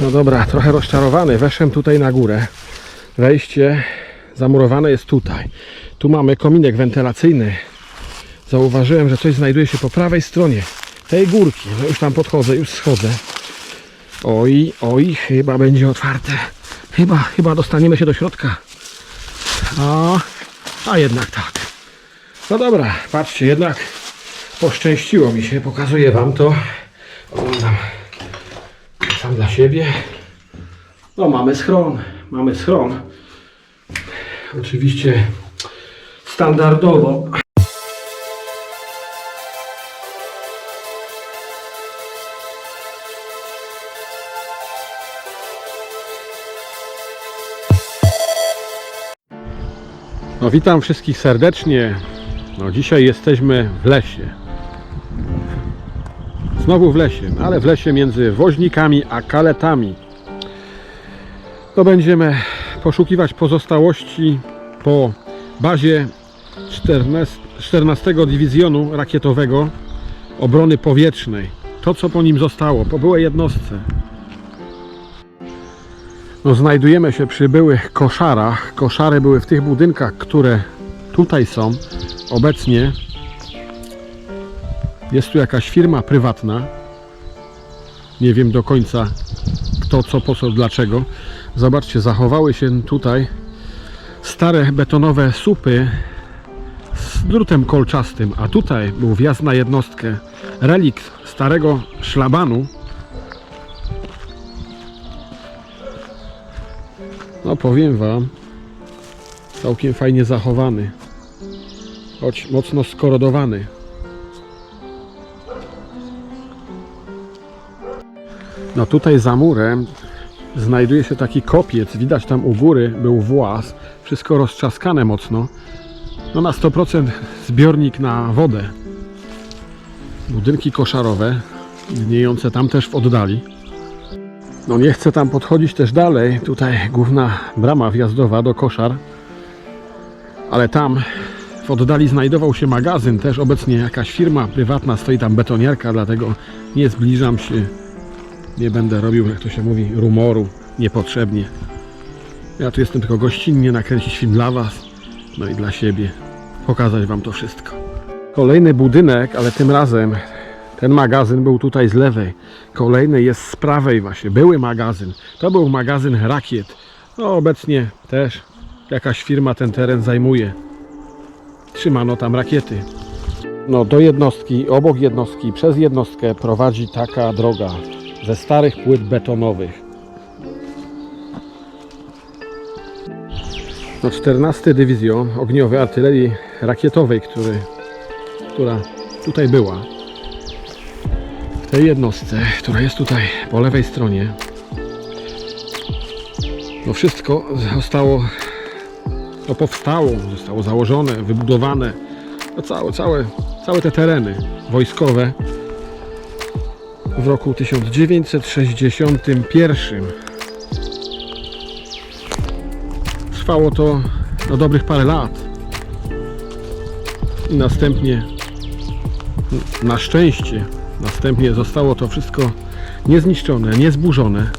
No dobra, trochę rozczarowany. Weszłem tutaj na górę. Wejście zamurowane jest tutaj. Tu mamy kominek wentylacyjny. Zauważyłem, że coś znajduje się po prawej stronie tej górki. No już tam podchodzę, już schodzę. Oj, oj, chyba będzie otwarte. Chyba, chyba dostaniemy się do środka. A, a jednak tak. No dobra, patrzcie, jednak poszczęściło mi się. Pokazuję Wam to. Sam dla siebie. No mamy schron, mamy schron. Oczywiście standardowo. No witam wszystkich serdecznie. No dzisiaj jesteśmy w lesie. Znowu w lesie, ale w lesie między woźnikami a kaletami. To będziemy poszukiwać pozostałości po bazie 14, 14 Dywizjonu Rakietowego Obrony Powietrznej. To, co po nim zostało, po byłej jednostce. No, znajdujemy się przy byłych koszarach. Koszary były w tych budynkach, które tutaj są. Obecnie jest tu jakaś firma prywatna. Nie wiem do końca kto, co, po co, dlaczego. Zobaczcie, zachowały się tutaj stare betonowe słupy z drutem kolczastym, a tutaj był wjazd na jednostkę. Relikt starego szlabanu. No powiem Wam, całkiem fajnie zachowany, choć mocno skorodowany. No tutaj za murem znajduje się taki kopiec, widać tam u góry był włas, wszystko roztrzaskane mocno. No na 100% zbiornik na wodę. Budynki koszarowe, gniejące tam też w oddali. No nie chcę tam podchodzić też dalej. Tutaj główna brama wjazdowa do koszar. Ale tam w oddali znajdował się magazyn, też obecnie jakaś firma prywatna, stoi tam betoniarka, dlatego nie zbliżam się. Nie będę robił, jak to się mówi, rumoru niepotrzebnie. Ja tu jestem tylko gościnnie nakręcić film dla Was, no i dla siebie. Pokazać Wam to wszystko. Kolejny budynek, ale tym razem ten magazyn był tutaj z lewej. Kolejny jest z prawej właśnie. Były magazyn. To był magazyn rakiet. No obecnie też jakaś firma ten teren zajmuje. Trzymano tam rakiety. No do jednostki, obok jednostki, przez jednostkę prowadzi taka droga ze starych płyt betonowych. No 14 Dywizjon Ogniowej Artylerii Rakietowej, który, która tutaj była. W tej jednostce, która jest tutaj po lewej stronie, no wszystko zostało, no powstało, zostało założone, wybudowane, no całe, całe, całe te tereny wojskowe w roku 1961. Trwało to no, dobrych parę lat. I następnie, na szczęście, Następnie zostało to wszystko niezniszczone, niezburzone.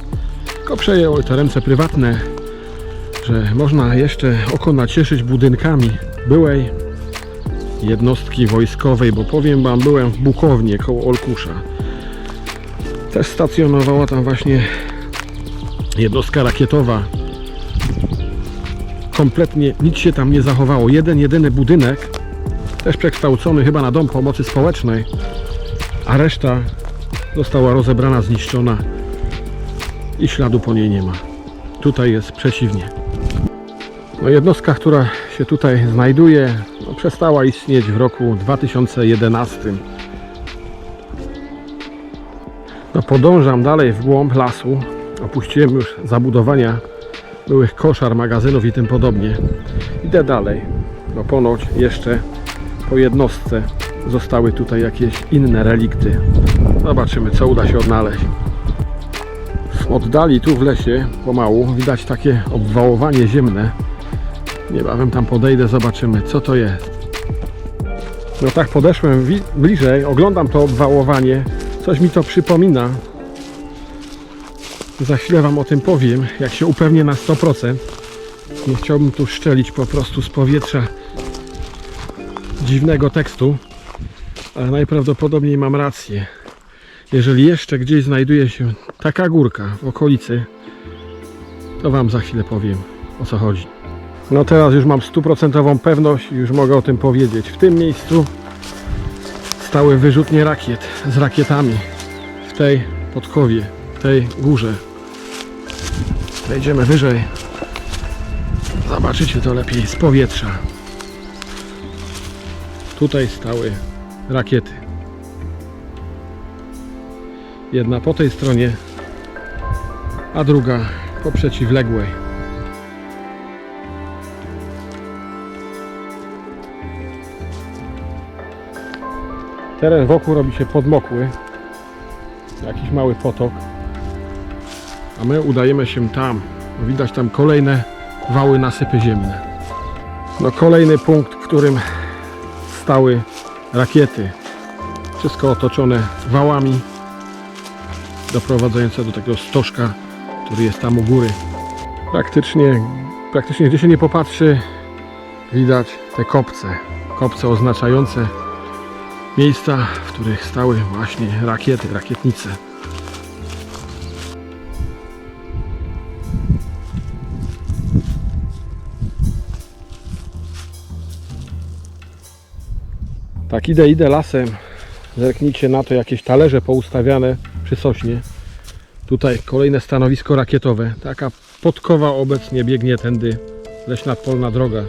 Tylko przejęły to ręce prywatne, że można jeszcze oko nacieszyć budynkami byłej jednostki wojskowej, bo powiem Wam, byłem w Bukownie koło Olkusza. Też stacjonowała tam właśnie jednostka rakietowa. Kompletnie nic się tam nie zachowało. Jeden, jedyny budynek, też przekształcony chyba na dom pomocy społecznej, a reszta została rozebrana, zniszczona i śladu po niej nie ma. Tutaj jest przeciwnie. No jednostka, która się tutaj znajduje, no przestała istnieć w roku 2011. No podążam dalej w głąb lasu. Opuściłem już zabudowania byłych koszar, magazynów i tym podobnie. Idę dalej. No ponoć jeszcze po jednostce zostały tutaj jakieś inne relikty. Zobaczymy, co uda się odnaleźć. W oddali, tu w lesie, pomału, widać takie obwałowanie ziemne. Niebawem tam podejdę, zobaczymy, co to jest. No tak podeszłem bliżej, oglądam to obwałowanie. Coś mi to przypomina. Za chwilę Wam o tym powiem, jak się upewnię na 100%. Nie chciałbym tu szczelić po prostu z powietrza dziwnego tekstu, ale najprawdopodobniej mam rację. Jeżeli jeszcze gdzieś znajduje się taka górka w okolicy, to Wam za chwilę powiem o co chodzi. No teraz już mam stuprocentową pewność i już mogę o tym powiedzieć. W tym miejscu stały wyrzutnie rakiet z rakietami w tej podkowie, w tej górze. Wejdziemy wyżej. Zobaczycie to lepiej z powietrza. Tutaj stały rakiety. Jedna po tej stronie, a druga po przeciwległej. Teren wokół robi się podmokły. Jakiś mały potok. A my udajemy się tam. Widać tam kolejne wały nasypy ziemne. No kolejny punkt, w którym stały rakiety. Wszystko otoczone wałami doprowadzające do tego stożka, który jest tam u góry. Praktycznie, praktycznie gdzie się nie popatrzy, widać te kopce. Kopce oznaczające miejsca, w których stały właśnie rakiety, rakietnice. Tak idę, idę lasem. Zerknijcie na to, jakieś talerze poustawiane przy sośnie. Tutaj kolejne stanowisko rakietowe. Taka podkowa obecnie biegnie tędy leśna polna droga.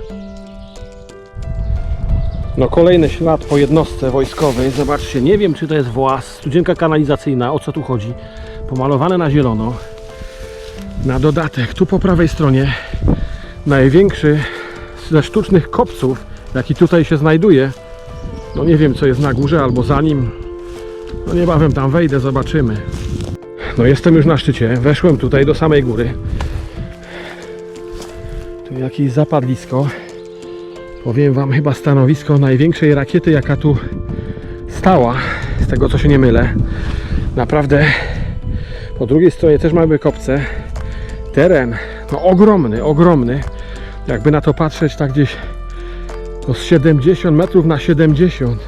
No kolejny ślad po jednostce wojskowej. Zobaczcie, nie wiem czy to jest włas, studzienka kanalizacyjna, o co tu chodzi. Pomalowane na zielono. Na dodatek, tu po prawej stronie największy ze sztucznych kopców, jaki tutaj się znajduje. No nie wiem co jest na górze albo za nim. No niebawem tam wejdę, zobaczymy. No jestem już na szczycie, weszłem tutaj do samej góry. Tu jakieś zapadlisko. Powiem Wam chyba stanowisko największej rakiety jaka tu stała. Z tego co się nie mylę. Naprawdę po drugiej stronie też mamy kopce. Teren no ogromny, ogromny. Jakby na to patrzeć tak gdzieś no z 70 metrów na 70.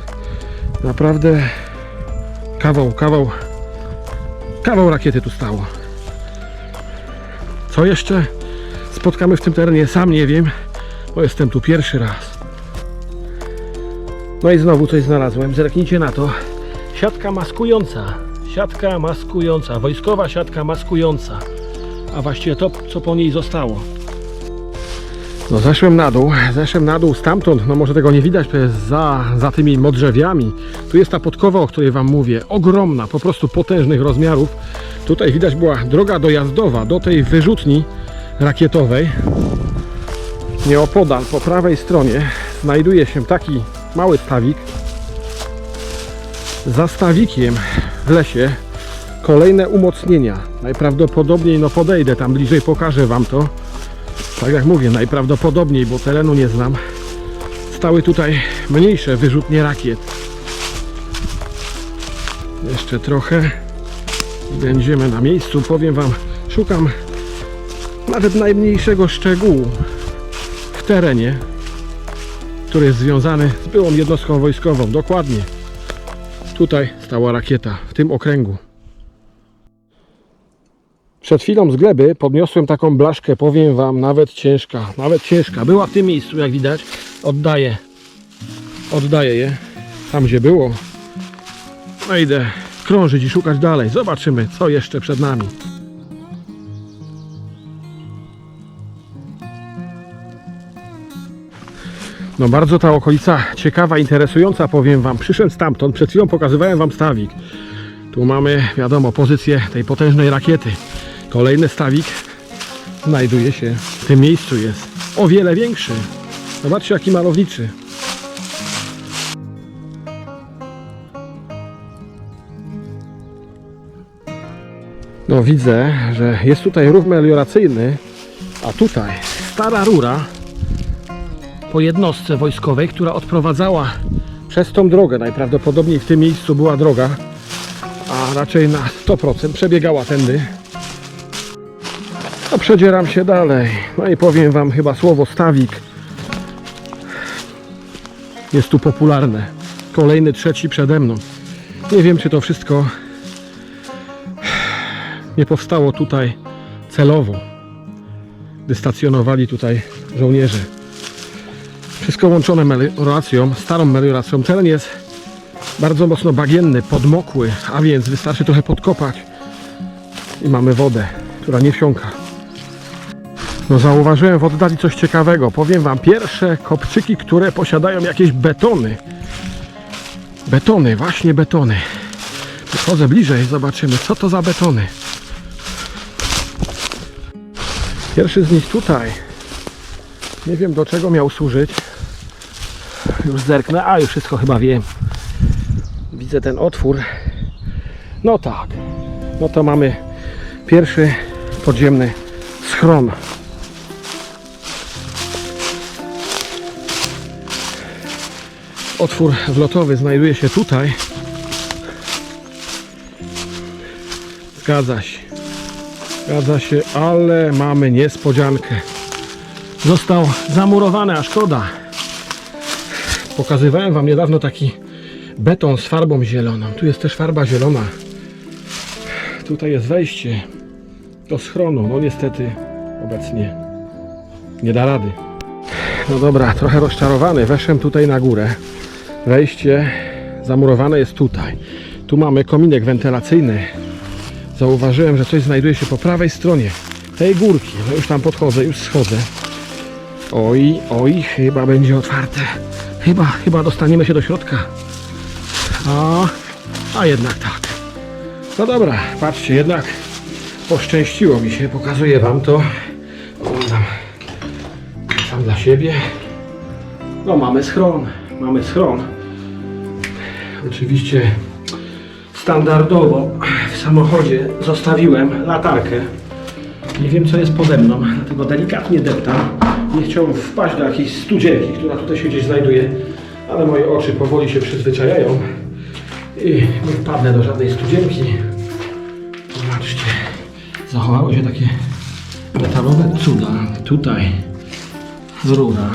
Naprawdę kawał, kawał, kawał rakiety tu stało. Co jeszcze spotkamy w tym terenie? Sam nie wiem, bo jestem tu pierwszy raz. No i znowu coś znalazłem. Zerknijcie na to. Siatka maskująca. Siatka maskująca. Wojskowa siatka maskująca. A właściwie to, co po niej zostało. No zeszłem na dół, zeszłem na dół stamtąd, no może tego nie widać, to jest za, za tymi modrzewiami. Tu jest ta podkowa, o której Wam mówię, ogromna, po prostu potężnych rozmiarów. Tutaj widać była droga dojazdowa do tej wyrzutni rakietowej. Nieopodal, po prawej stronie, znajduje się taki mały stawik. Za stawikiem w lesie kolejne umocnienia. Najprawdopodobniej, no podejdę tam bliżej, pokażę Wam to. Tak jak mówię, najprawdopodobniej, bo terenu nie znam, stały tutaj mniejsze wyrzutnie rakiet. Jeszcze trochę będziemy na miejscu. Powiem Wam, szukam nawet najmniejszego szczegółu terenie, który jest związany z byłą jednostką wojskową. Dokładnie. Tutaj stała rakieta, w tym okręgu. Przed chwilą z gleby podniosłem taką blaszkę, powiem Wam, nawet ciężka, nawet ciężka. Była w tym miejscu, jak widać. Oddaję, oddaję je tam, gdzie było. No idę krążyć i szukać dalej. Zobaczymy, co jeszcze przed nami. No bardzo ta okolica ciekawa, interesująca, powiem Wam. Przyszedłem stamtąd, przed chwilą pokazywałem Wam stawik. Tu mamy, wiadomo, pozycję tej potężnej rakiety. Kolejny stawik znajduje się w tym miejscu jest o wiele większy. Zobaczcie jaki malowniczy. No widzę, że jest tutaj rów melioracyjny, a tutaj stara rura po jednostce wojskowej, która odprowadzała przez tą drogę. Najprawdopodobniej w tym miejscu była droga, a raczej na 100% przebiegała tędy No przedzieram się dalej. No i powiem wam chyba słowo stawik. Jest tu popularne. Kolejny, trzeci przede mną. Nie wiem, czy to wszystko nie powstało tutaj celowo, gdy stacjonowali tutaj żołnierze. Wszystko łączone melioracją, starą melioracją. Teren jest bardzo mocno bagienny, podmokły, a więc wystarczy trochę podkopać i mamy wodę, która nie wsiąka. No zauważyłem w oddali coś ciekawego. Powiem wam, pierwsze kopczyki, które posiadają jakieś betony. Betony, właśnie betony. Podchodzę bliżej, zobaczymy co to za betony. Pierwszy z nich tutaj. Nie wiem do czego miał służyć. Już zerknę, a już wszystko chyba wiem. Widzę ten otwór. No tak. No to mamy pierwszy podziemny schron. Otwór wlotowy znajduje się tutaj. Zgadza się. Zgadza się, ale mamy niespodziankę. Został zamurowany, a szkoda. Pokazywałem Wam niedawno taki beton z farbą zieloną. Tu jest też farba zielona. Tutaj jest wejście do schronu. No niestety obecnie nie da rady. No dobra, trochę rozczarowany. Weszłem tutaj na górę. Wejście zamurowane jest tutaj. Tu mamy kominek wentylacyjny. Zauważyłem, że coś znajduje się po prawej stronie tej górki. No już tam podchodzę, już schodzę. Oj, oj, chyba będzie otwarte. Chyba, chyba dostaniemy się do środka. A, a jednak tak. No dobra, patrzcie, jednak poszczęściło mi się. Pokazuję Wam to. Oglądam sam dla siebie. No mamy schron, mamy schron. Oczywiście standardowo w samochodzie zostawiłem latarkę. Nie wiem co jest pode mną, dlatego delikatnie deptam. Nie chciałem wpaść do jakiejś studzienki, która tutaj się gdzieś znajduje, ale moje oczy powoli się przyzwyczajają i nie wpadnę do żadnej studzienki. Zobaczcie, zachowały się takie metalowe cuda. Tutaj rura,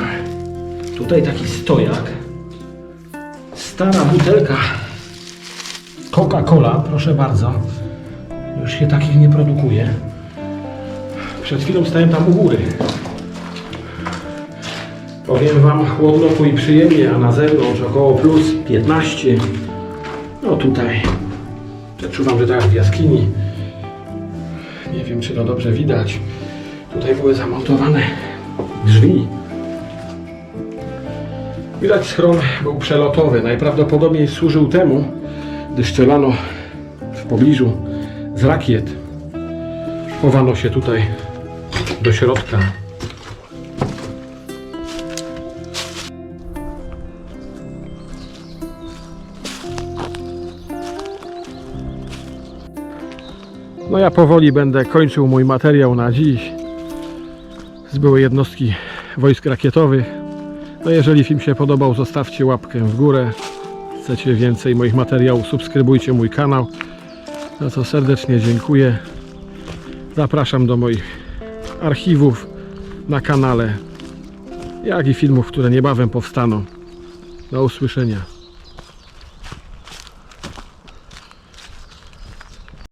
tutaj taki stojak, stara butelka Coca-Cola, proszę bardzo. Już się takich nie produkuje. Przed chwilą stałem tam u góry. Powiem Wam chłodno i przyjemnie, a na zewnątrz około plus 15. No tutaj przeczuwam, że tak w jaskini. Nie wiem, czy to dobrze widać. Tutaj były zamontowane drzwi. Widać schron był przelotowy. Najprawdopodobniej służył temu, gdy strzelano w pobliżu z rakiet. Chowano się tutaj do środka. No ja powoli będę kończył mój materiał na dziś z byłej jednostki wojsk rakietowych. No jeżeli film się podobał, zostawcie łapkę w górę. Chcecie więcej moich materiałów, subskrybujcie mój kanał. Za co serdecznie dziękuję. Zapraszam do moich archiwów na kanale, jak i filmów, które niebawem powstaną. Do usłyszenia.